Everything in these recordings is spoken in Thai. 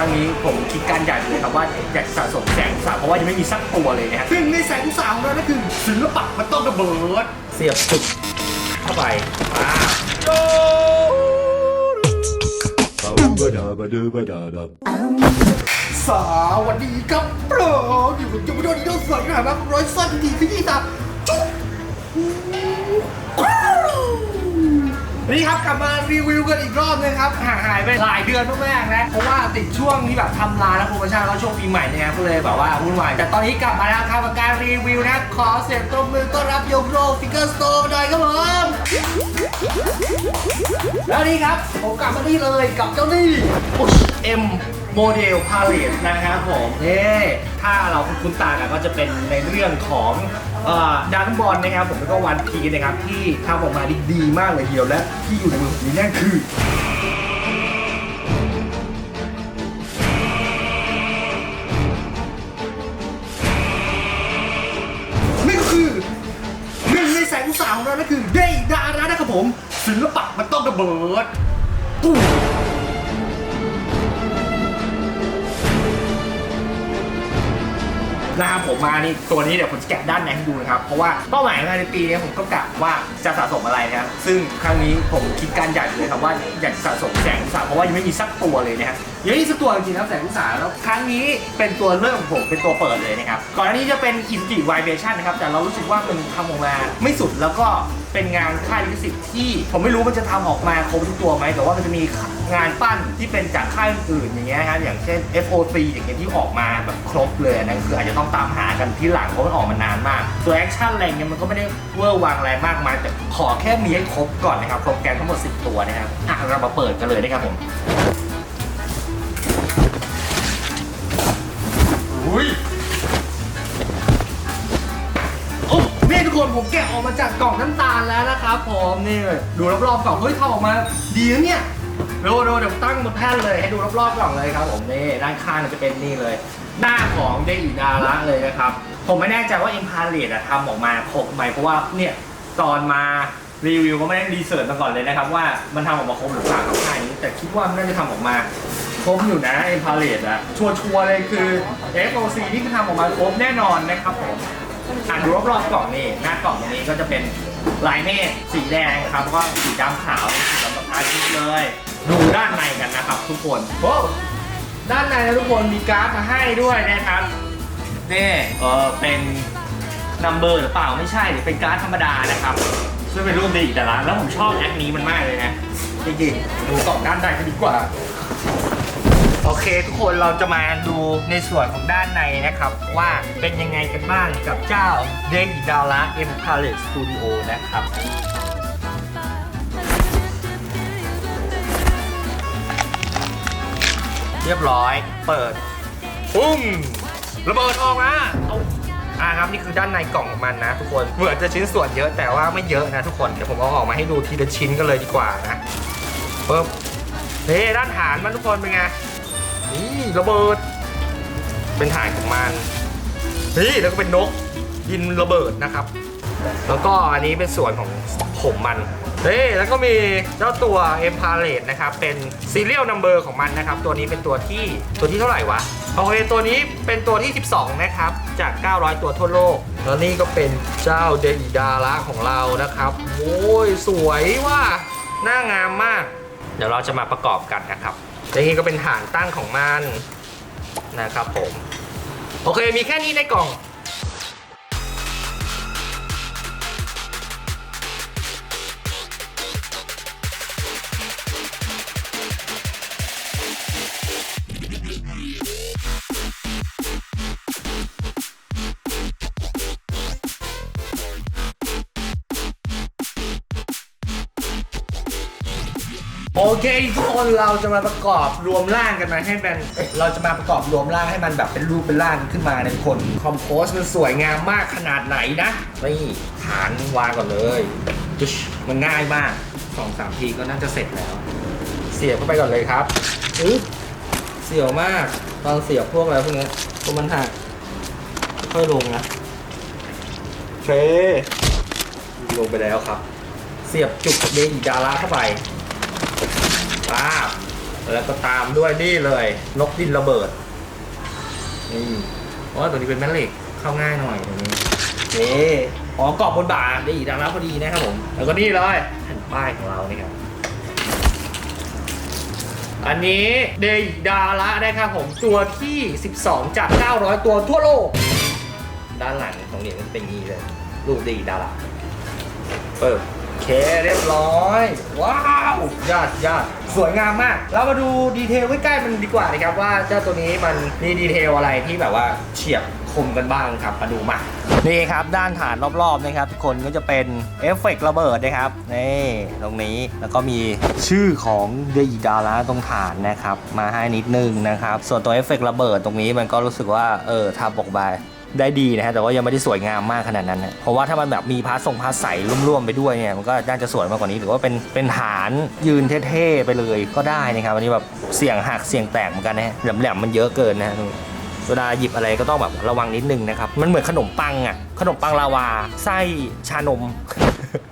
ครั้งนี้ผมคิดการใหญ่เลยครับว่าอยากสะสมแสงอุตสาหเพราะว่ายังไม่มีสักตัวเลยนะฮะซึ่งในแสงอุตสาหของเรานั่นคือศิลปะมันต้องระเบิด เสียบจุดเข้าไปป้าบสวัสดีครับโปรอยู่กับจูบโดนีโดสวยนะครับร้อยซ่อนดีที่ยี่ตา นนี้ครับกลับมารีวิวกันอีกรอบนึงครับห่างหายไปหลายเดือนมากๆนะเพราะว่าติดช่วงที่แบบทำร้านและโปรโมชั่นแล้วช่วงปีใหม่เนี่ยก็เลยแบบว่าวุ่นวายแต่ตอนนี้กลับมาแล้วครับกับการรีวิวนะครับขอเสียงตบมือต้อนรับโยโรฟิกเกอร์สโตร์หน่อยครับผมแล้วนี่ครับผมกลับมาที่เลยกับเจ้านี่ M โมเดลพาเลตนะครับผมนี่ถ้าเราคุ้นตากันก็จะเป็นในเรื่องของดาร์บอลนะครับผมแล้วก็วันพีนะครับที่ทำออกมาดีดีมากเลยทีเดียวและที่อยู่ในมือผมนี้นั่นคือนี่ก็คือหนึ่งในแสงอุตสาหของเรานั่นคือเดย์ดารานะครับผมศิลปะมันต้องระเบิดตู้ นะครับผมมานี่ตัวนี้เดี๋ยวผมจะแกะด้านในให้ดูนะครับ เพราะว่าเป้าหมายในปีนี้ผมก็กะว่าจะสะสมอะไรนะครับซึ่งครั้งนี้ผมคิดการใหญ่เลยครับว่าอยากสะสมแสงอุตสาหเพราะว่ายังไม่มีสักตัวเลยนะครับะยังไม่สักตัวจริงๆครับแสงอุตสาหแล้วครั้งนี้เป็นตัวเริ่มของผมเป็นตัวเปิดเลยนะครับก่อนหน้านี้จะเป็นอินจิไวเบชั่นนะครับแต่เรารู้สึกว่ามันทำออกมาไม่สุดแล้วก็เป็นงานค่ายลิขสิทธิ์ที่ผมไม่รู้มันจะทำออกมาครบทุกตัวไหมแต่ว่ามันจะมีงานปั้นที่เป็นจากค่ายอื่นอย่างเงี้ยครับอย่างเช่น FOC อย่างเงี้ยที่ออกมาแบบครบเลยนนั่นคืออาจจะต้องตามหากันที่หลังเพราะมันออกมานานมากตัวแอคชั่นอะไรเงี้ยมันก็ไม่ได้เวอร์วังอะไรมากมายแต่ขอแค่มีให้ครบก่อนนะครับโปรแกรมทั้งหมด 10 ตัวนะครับอะเรามาเปิดกันเลยนะครับผม อุ้ยโอ้นี่ทุกคนผมแกะออกมาจากกล่องน้ำตาลแล้วนะครับผมนี่ดูรอบๆกล่องเฮ้ยทำออกมาดีนะเนี่ยดูดูเดี๋ยวตั้งบนแท่นเลยให้ดูรอบๆกล่องเลยครับผมนี่ด้านข้างจะเป็นนี่เลย หน้าของเดอิดาระเลยนะครับ ผมไม่แน่ใจว่า i m p a l a t e อะทำออกมาครบไหมเพราะว่าเนี่ยตอนมารีวิวก็ไม่ได้รีเสิร์ชมาก่อนเลยนะครับว่ามันทำออกมาครบหรือเปล่ากับค่ายนี้แต่คิดว่ามันน่าจะทำออกมา ครบอยู่นะ i m p a l a t e อะชัวร์ๆเลยคือ FOC ที่ทำออกมาครบแน่นอนนะครับผมอ่านดูรอบๆกล่องนี่หน้ากล่องตรงนี้ก็จะเป็นลายเมฆสีแดงครับแล้วก็สีดำขาวสีดำแบบอาทิตย์เลย ดูด้านในกันนะครับทุกคนโอ้ด้านในนะทุกคนมีการ์ดมาให้ด้วยนะครับนี่เออเป็นนัมเบอร์หรือเปล่าไม่ใช่หรือเป็นการ์ดธรรมดานะครับซึ่งเป็นรูปดีแต่ละแล้วผมชอบแอคนี้มันมากเลยนะจริงๆดูกล่องด้านในกันดีกว่า โอเคทุกคนเราจะมาดูในส่วนของด้านในนะครับ ว่าเป็นยังไงกันบ้างกับเจ้าเดกิดาระ M Palette Studio นะครับเรียบร้อย เปิด ปุ้งระเบิดออกมาเอาอ่าครับนี่คือด้านในกล่องของมันนะทุกคน เหมือนจะชิ้นส่วนเยอะแต่ว่าไม่เยอะนะทุกคน เดี๋ยวผมเอาออกมาให้ดูทีละชิ้นกันเลยดีกว่านะปึ๊บนี่ด้านฐานมันทุกคนเป็นไง นี่ระเบิด เป็นฐานของมันนี่แล้วก็เป็นนกยินระเบิดนะครับ แล้วก็อันนี้เป็นส่วนของผมมันเฮ้แล้วก็มีเจ้าตัว e m p a l a t e นะครับ เป็น serial number ของมันนะครับ ตัวนี้เป็นตัวที่ตัวที่เท่าไหร่วะโอเคตัวนี้เป็นตัวที่ 12 นะครับ จาก 900 ตัวทั่วโลก แล้วนี่ก็เป็นเจ้าเดอิดาระของเรานะครับ โอ้ย สวยว่ะหน้างามมาก เดี๋ยวเราจะมาประกอบกันนะครับ และนี่ก็เป็นฐานตั้งของมันนะครับผม โอเคมีแค่นี้ในกล่อง โอเคทุกคนเราจะมาประกอบรวมร่างกันมาให้มันเอ้ยเราจะมาประกอบรวมร่างให้มันแบบเป็นรูปเป็นร่างขึ้นมาในคนคอมโพสมันสวยงามมากขนาดไหนนะนี่ฐานวางก่อนเลยจึ๊ชมันง่ายมากสองสามทีก็น่าจะเสร็จแล้ว เสียบเข้าไปก่อนเลยครับอึ๊บเสียวมากตอนเสียบพวกอะไรพวกเนี้ยพวกมันหักค่อยลงนะเคลงไปแล้วครับ เสียบจุกเดอีดาระเข้าไป แล้วก็ตามด้วยนี่เลย นกดินระเบิดนี่เพราะว่าตัวนี้เป็นแม่เหล็กเข้าง่ายหน่อยตัวนี้นี่อ๋อกรอบบนบ่าดีดังแล้วพอดีนะครับผม แล้วก็นี่เลยแผ่นป้ายของเรานี่ครับอันนี้เดย์ดาระนะครับผมตัวที่ 12 จาก 900 ตัวทั่วโลก ด้านหลังตรงนี้มันเป็นอย่างนี้เลย รูปเดย์ดาระเปิด เคเรียบร้อย ว้าวยอดยอดสวยงามมาก เรามาดูดีเทลใกล้ๆมันดีกว่านะครับว่าเจ้าตัวนี้มันมีดีเทลอะไรที่แบบว่าเฉียบคมกันบ้างครับมาดูมานี่ครับด้านฐานรอบๆนะครับทุกคนก็จะเป็นเอฟเฟกต์ระเบิดนะครับนี่ตรงนี้แล้วก็มีชื่อของเดอีดาราตรงฐานนะครับมาให้นิดนึงนะครับส่วนตัวเอฟเฟกต์ระเบิดตรงนี้มันก็รู้สึกว่าเออทำออกมา ได้ดีนะฮะแต่ว่ายังไม่ได้สวยงามมากขนาดนั้นนะเพราะว่าถ้ามันแบบมีพาร์ทรงพาร์ทใสร่วมๆไปด้วยเนี่ยมันก็น่าจะสวยมากกว่านี้หรือว่าเป็นเป็นฐานยืนเท่ๆไปเลยก็ได้นะครับอันนี้แบบเสี่ยงหักเสี่ยงแตกเหมือนกันนะฮะแหลมๆมันเยอะเกินนะเวลาหยิบอะไรก็ต้องแบบระวังนิดนึงนะครับ มันเหมือนขนมปังอะ ขนมปังลาวา ไส้ชานม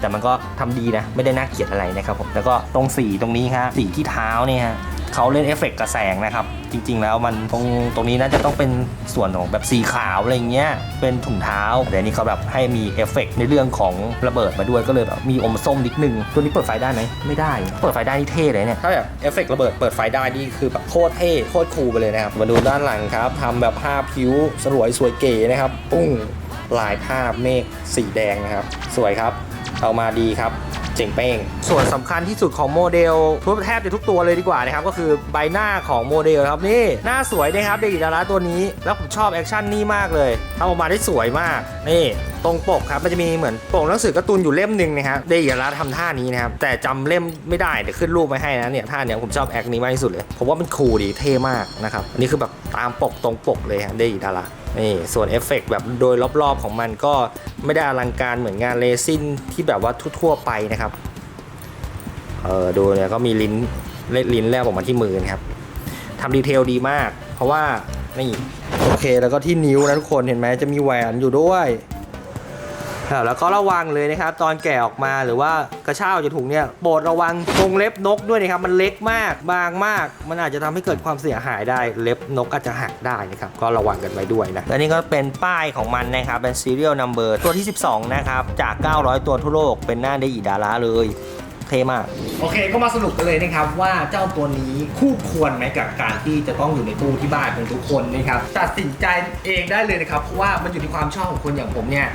แต่มันก็ทำดีนะ ไม่ได้น่าเกลียดอะไรนะครับผม แล้วก็ตรงสีตรงนี้ครับสีที่เท้าเนี่ยฮะ เขาเล่นเอฟเฟกต์กระแสงนะครับ จริง ๆ แล้วมันตรงตรงนี้น่าจะต้องเป็นส่วนของแบบสีขาวอะไรเงี้ยเป็นถุงเท้า แต่นี้เขาแบบให้มีเอฟเฟกต์ในเรื่องของระเบิดมาด้วยก็เลยแบบมีอมส้มนิดนึง ตัวนี้เปิดไฟได้ไหมไม่ได้ เปิดไฟได้นี่เท่เลยเนี่ยถ้าแบบเอฟเฟกต์ระเบิดเปิดไฟได้นี่คือแบบโคตรเท่โคตรคูลไปเลยนะครับมาดูด้านหลังครับทำแบบภาพคิ้วสวยสวยเก๋นะครับปุ้งลายภาพเมฆสีแดงนะครับ สวยครับ เอามาดีครับ จ๋งเป้ง ส่วนสำคัญที่สุดของโมเดลทุกแทบจะทุกตัวเลยดีกว่านะครับก็คือใบหน้าของโมเดลครับนี่หน้าสวยนะครับเด็กดาราตัวนี้ แล้วผมชอบแอคชั่นนี่มากเลยทำออกมาได้สวยมากนี่ตรงปกครับมันจะมีเหมือนปกหนังสือการ์ตูนอยู่เล่มหนึ่งนะครับเด็กดาราทำท่านี้นะครับแต่จำเล่มไม่ได้เดี๋ยวขึ้นรูปไว้ให้นะเนี่ยท่าเนี้ยผมชอบแอคนี้มากที่สุดเลยผมว่ามันคูลดีเท่มากนะครับอันนี้คือแบบตามปกตรงปกเลยฮะเด็กดารา นี่ส่วนเอฟเฟกต์แบบโดยรอบๆของมันก็ไม่ได้อลังการเหมือนงานเลซินที่แบบว่าทั่วๆไปนะครับเออดูเนี่ยก็มีลิ้นเล็ดลิ้นแลบออกมาที่มือนะครับทำดีเทลดีมาก เพราะว่านี่โอเคแล้วก็ที่นิ้วนะทุกคนเห็นไหมจะมีแหวนอยู่ด้วย แล้วก็ระวังเลยนะครับ ตอนแกะออกมาหรือว่ากระเช้าจะถุงเนี่ยโปรดระวังตรงเล็บนกด้วยนะครับ มันเล็กมากบางมาก มันอาจจะทำให้เกิดความเสียหายได้เล็บนกอาจจะหักได้นะครับก็ระวังกันไว้ด้วยนะและนี่ก็เป็นป้ายของมันนะครับเป็น serial number ตัวที่ 12 นะครับจาก 900 ตัวทั่วโลกเป็นหน้าเดอีดาราเลยเท่มากโอเคก็มาสรุปกันเลยนะครับว่าเจ้าตัวนี้คู่ควรไหมกับการที่จะต้องอยู่ในตู้ที่บ้านของทุกคนนะครับตัดสินใจเองได้เลยนะครับเพราะว่ามันอยู่ที่ความชอบของคนอย่างผมเนี่ย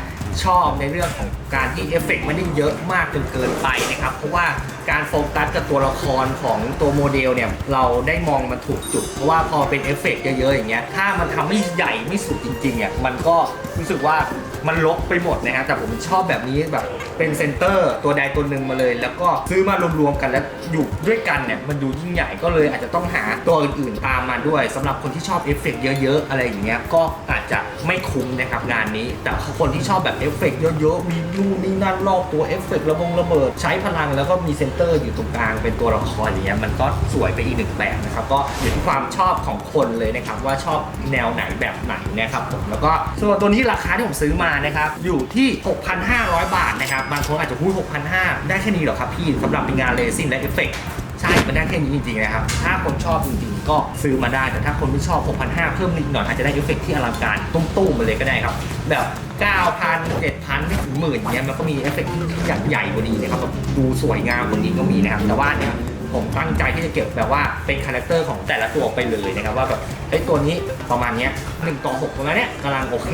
ชอบในเรื่องของการที่เอฟเฟกต์ไม่ได้เยอะมากจนเกินไปนะครับ เพราะว่าการโฟกัสกับตัวละครของตัวโมเดลเนี่ย เราได้มองมันถูกจุด เพราะว่าพอเป็นเอฟเฟกต์เยอะๆอย่างเงี้ยถ้ามันทำไม่ใหญ่ไม่สุดจริงๆเนี่ยมันก็รู้สึกว่า มันลกไปหมดนะฮะแต่ผมชอบแบบนี้แบบเป็นเซนเตอร์ตัวใดตัวหนึ่งมาเลย แล้วก็ซื้อมารวมๆกันแล้วอยู่ด้วยกันเนี่ยมันดูยิ่งใหญ่ก็เลยอาจจะต้องหาตัวอื่นๆตามมาด้วยสำหรับคนที่ชอบเอฟเฟกต์เยอะๆอะไรอย่างเงี้ยก็อาจจะไม่คุ้มนะครับงานนี้ แต่คนที่ชอบแบบเอฟเฟกต์เยอะๆมีนู่นนี่นั่นรอบตัวเอฟเฟกต์ระบงระเบิดใช้พลังแล้วก็มีเซนเตอร์อยู่ตรงกลางเป็นตัวละครอย่างเงี้ยมันก็สวยไปอีกหนึ่งแบบนะครับก็อยู่ที่ความชอบของคนเลยนะครับว่าชอบแนวไหนแบบไหนนะครับผมแล้วก็ส่วนตัวนี้ราคาที่ผมซื้อมานะครับอยู่ที่ 6,500 บาทนะครับบางคนอาจจะพูด6,500 ได้แค่นี้เหรอครับพี่สำหรับเป็นงานเลซินและเอฟเฟกต์ใช่มันได้แค่นี้จริงๆนะครับ ถ้าคนชอบจริงๆ ก็ซื้อมาได้ แต่ถ้าคนไม่ชอบ 6,500 เพิ่มนิดหน่อยอาจจะได้เอฟเฟกต์ที่อลังการตุ้มๆมาเลยก็ได้ครับ แบบ 9,000 7,000ไม่ถึงหมื่นเงี้ยมันก็มีเอฟเฟกต์ที่ใหญ่ใหญ่กว่านี้นะครับแบบดูสวยงามกว่านี้ก็มีนะครับแต่ว่าเนี่ย ผมตั้งใจที่จะเก็บแบบว่าเป็นคาแรคเตอร์ของแต่ละตัวไปเลยนะครับว่าแบบไอ้ตัวนี้ประมาณเนี้ยหนึ่งต่อหกประมาณเนี้ยกำลังโอเค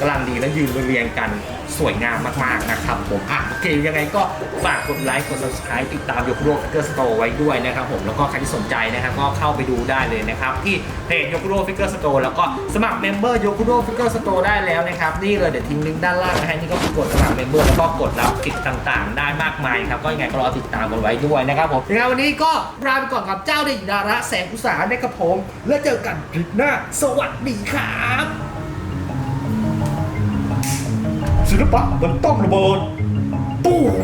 กำลังดีแล้วยืนเรียงกัน สวยงามมากๆนะครับผมอะโอเคยังไงก็ฝากกดไลค์กด subscribe ติดตามยกโรฟิกเกอร์สโตร์ไว้ด้วยนะครับผมแล้วก็ใครที่สนใจนะครับก็เข้าไปดูได้เลยนะครับที่เพจยกโรฟิกเกอร์สโตร์แล้วก็สมัครเมมเบอร์ยกโรฟิกเกอร์สโตร์ได้แล้วนะครับนี่เลยเดี๋ยวทิ้งลิงก์ด้านล่างนะฮะนี่ก็กดสมัครเมมเบอร์แล้วก็กดรับสิทธิ์ต่างๆ ได้มากมายครับก็ยังไงก็รอติดตามกันไว้ด้วยนะครับผมยังไงวันนี้ก็ลาไปก่อนกับเจ้าเด็กดาระแสงอุตสาหนะครับผมแล้วเจอกันคลิปหน้า สวัสดีครับ ศิลปะมันต้องระเบิดตู้ม